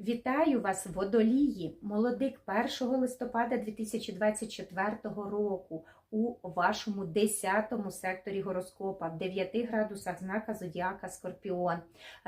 Вітаю вас, водолії! Молодик 1 листопада 2024 року у вашому 10 секторі гороскопа в 9 градусах знака Зодіака Скорпіон.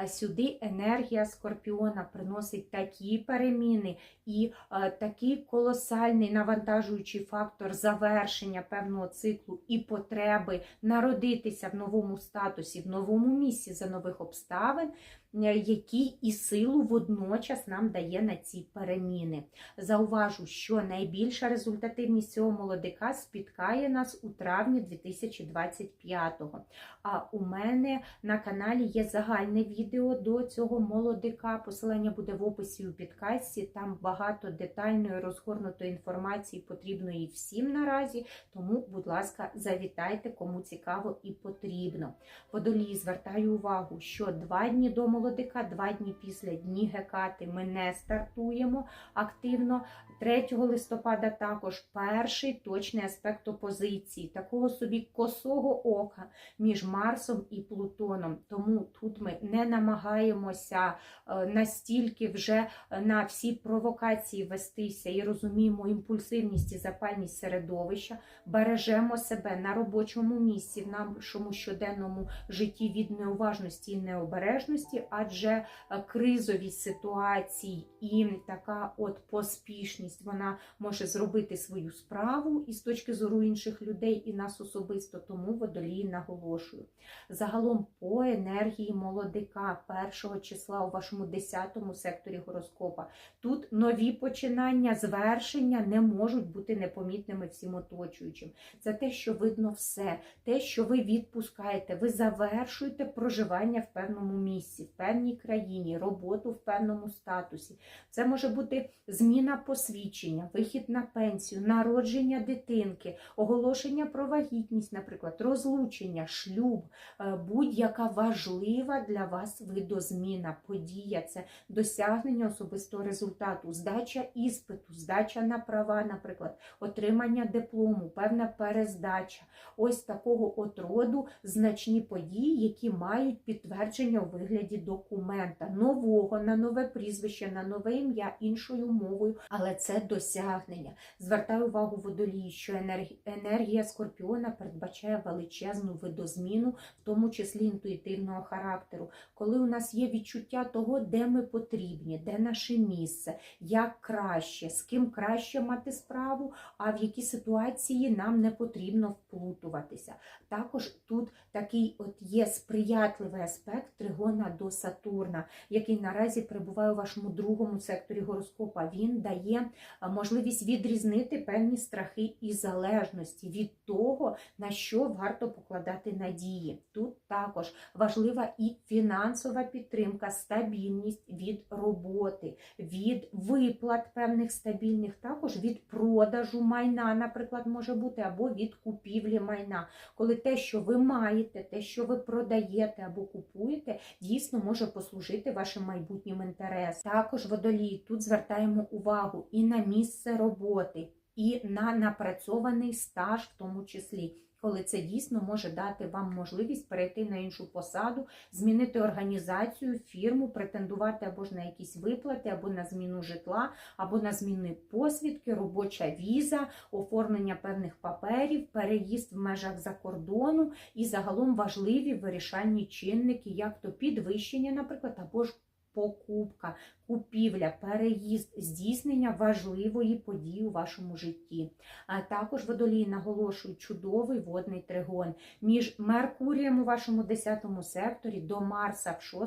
Сюди енергія Скорпіона приносить такі переміни і е, такий колосальний навантажуючий фактор завершення певного циклу і потреби народитися в новому статусі, в новому місці за нових обставин, е, які і силу водночас нам дає на ці переміни. Зауважу, що найбільша результативність цього молодика спіткає нас у травні 2025-го. А у мене на каналі є загальне відео до цього молодика. Посилання буде в описі у підкасті. Там багато детальної розгорнутої інформації потрібної всім наразі. Тому, будь ласка, завітайте, кому цікаво і потрібно. Водолій, звертаю увагу, що два дні до молодика, два дні після дні Гекати ми не стартуємо активно. 3 листопада також перший точний аспект опозиції, такого собі косого ока між Марсом і Плутоном. Тому тут ми не намагаємося е, настільки вже на всі провокації вестися і розуміємо імпульсивність і запальність середовища, бережемо себе на робочому місці, в нашому щоденному житті від неуважності і необережності, адже е, кризові ситуації і така от поспішність вона може зробити свою справу і з точки зору інших людей, і нас особисто. Тому водолій наголошую. Загалом по енергії молодика першого числа у вашому 10 секторі гороскопа. Тут нові починання, звершення не можуть бути непомітними всім оточуючим. Це те, що видно все, те, що ви відпускаєте, ви завершуєте проживання в певному місці, в певній країні, роботу в певному статусі. Це може бути зміна посвідчення, вихід на пенсію, народження дитинки, оголошення про вагітність, наприклад, розлучення, шлюб, е, будь-яка важлива для вас видозміна, подія, це досягнення особистого результату, здача іспиту, здача на права, наприклад, отримання диплому, певна перездача. Ось такого от роду значні події, які мають підтвердження у вигляді документа, нового, на нове прізвище, на нове ім'я іншою мовою, але це досягнення. Звертаю увагу водолії, що енерг- енергія скорпіона передбачає величезну видозміну, в тому числі інтуїтивного характеру, коли у нас є відчуття того, де ми потрібні, де наше місце, як краще, з ким краще мати справу, а в які ситуації нам не потрібно вплутуватися. Також тут такий от є сприятливий аспект тригона до Сатурна, який наразі перебуває у вашому другому секторі гороскопа. Він дає можливість відрізнити певні страхи і залежності від того, на що варто покладати надії. Тут також важлива і фінансова підтримка, стабільність від роботи, від виплат певних стабільних, також від продажу майна, наприклад, може бути, або від купівлі майна. Коли те, що ви маєте, те, що ви продаєте або купуєте, дійсно може послужити вашим майбутнім інтересам. Також водолії тут звертаємо увагу і на місце роботи, і на напрацьований стаж, в тому числі. Коли це дійсно може дати вам можливість перейти на іншу посаду, змінити організацію, фірму, претендувати або ж на якісь виплати, або на зміну житла, або на зміни посвідки, робоча віза, оформлення певних паперів, переїзд в межах за кордону і загалом важливі вирішальні чинники, як то підвищення, наприклад, або ж покупка, купівля, переїзд, здійснення важливої події у вашому житті. А також водолії наголошують чудовий водний тригон між Меркурієм у вашому 10 секторі до Марса в 6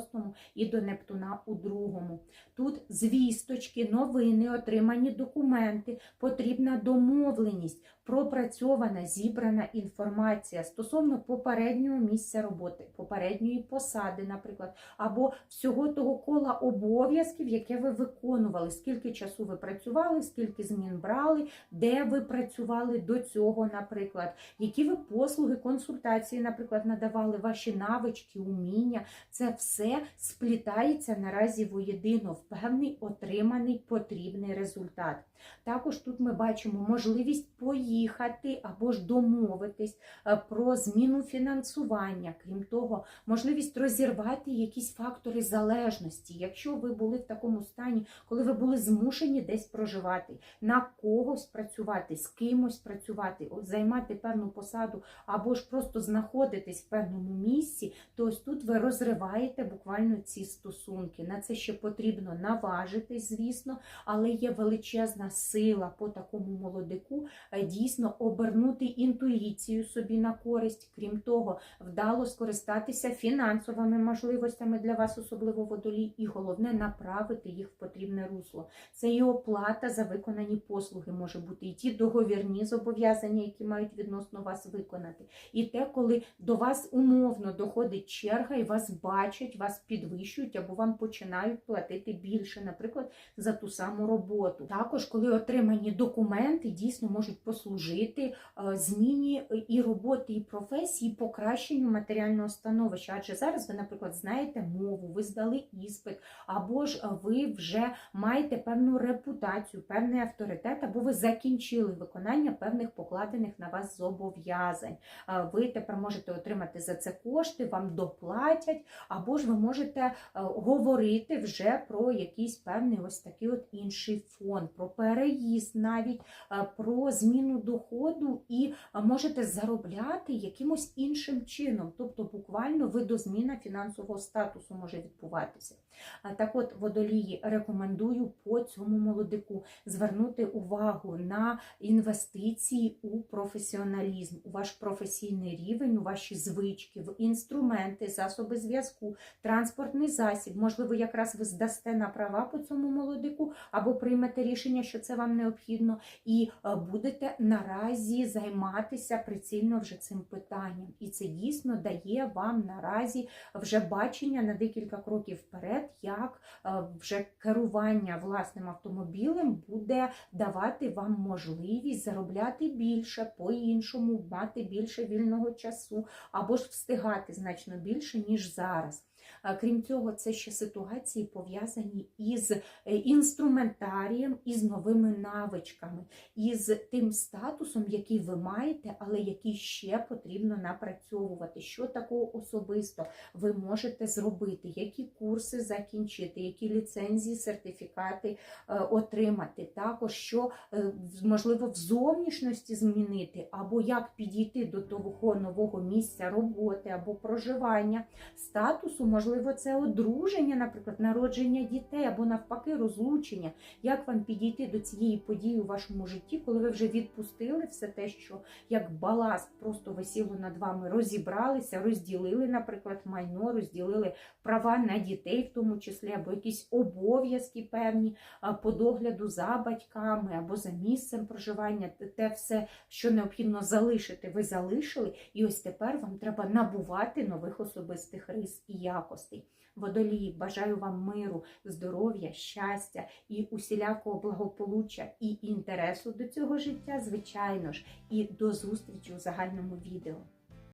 і до Нептуна у другому. Тут звісточки, новини, отримані документи, потрібна домовленість, пропрацьована, зібрана інформація стосовно попереднього місця роботи, попередньої посади, наприклад, або всього того кола обов'язків, яке ви виконували, скільки часу ви працювали, скільки змін брали, де ви працювали до цього, наприклад, які ви послуги, консультації, наприклад, надавали, ваші навички, уміння. Це все сплітається наразі воєдино в певний отриманий потрібний результат. Також тут ми бачимо можливість поїхати або ж домовитись е, про зміну фінансування. Крім того, можливість розірвати якісь фактори залежності. Місті. Якщо ви були в такому стані, коли ви були змушені десь проживати, на когось працювати, з кимось працювати, займати певну посаду, або ж просто знаходитись в певному місці, то ось тут ви розриваєте буквально ці стосунки. На це ще потрібно наважитись, звісно, але є величезна сила по такому молодику е, дійсно обернути інтуїцію собі на користь. Крім того, вдало скористатися фінансовими можливостями для вас, особливо водолій, і головне направити їх в потрібне русло. Це і оплата за виконані послуги може бути, і ті договірні зобов'язання, які мають відносно вас виконати. І те, коли до вас умовно доходить черга, і вас бачать, вас підвищують або вам починають платити більше, наприклад, за ту саму роботу. Також, коли отримані документи дійсно можуть послужити е, зміні і роботи, і професії, покращенню матеріального становища. Адже зараз ви, наприклад, знаєте мову, ви здали іспит, або ж ви вже маєте певну репутацію, певний авторитет, або ви закінчили виконання певних покладених на вас зобов'язань. Е, Ви тепер можете отримати за це кошти, вам доплатять, або ж ви можете е, говорити вже про якийсь певний ось такий от інший фонд, про переїзд навіть, е, про зміну доходу і е, можете заробляти якимось іншим чином. Тобто, буквально видозміна фінансового статусу може відбуватися. Так от, водолії, рекомендую по цьому молодику звернути увагу на інвестиції у професіоналізм, у ваш професійний рівень, у ваші звички, в інструменти, засоби зв'язку, транспортний засіб. Можливо, якраз ви здасте на права по цьому молодику, або приймете рішення, що це вам необхідно, і е, будете наразі займатися прицільно вже цим питанням. І це дійсно дає вам наразі вже бачення на декілька кроків вперед, як е, вже керування власним автомобілем буде давати вам можливість заробляти більше по-іншому, мати більше вільного часу, або ж встигати значно більше, ніж зараз. Крім цього, це ще ситуації пов'язані із е, інструментарієм, із новими навичками, із тим статусом, який ви маєте, але який ще потрібно напрацьовувати. Що такого особисто ви можете зробити, які курси закінчити, які ліцензії, сертифікати е, отримати, також що е, можливо в зовнішності змінити, або як підійти до того нового місця роботи або проживання, статусу, можливо, це одруження, наприклад, народження дітей або навпаки розлучення. Як вам підійти до цієї події у вашому житті, коли ви вже відпустили все те, що як баласт просто висіло над вами, розібралися, розділили, наприклад, майно, розділили права на дітей, в тому числі, або якісь обов'язки певні по догляду за батьками або за місцем проживання. Те- все, що необхідно залишити, ви залишили, і ось тепер вам треба набувати нових особистих рис і якостей. Водолії, бажаю вам миру, здоров'я, щастя і усілякого благополуччя і інтересу до цього життя, звичайно ж, і до зустрічі у загальному відео.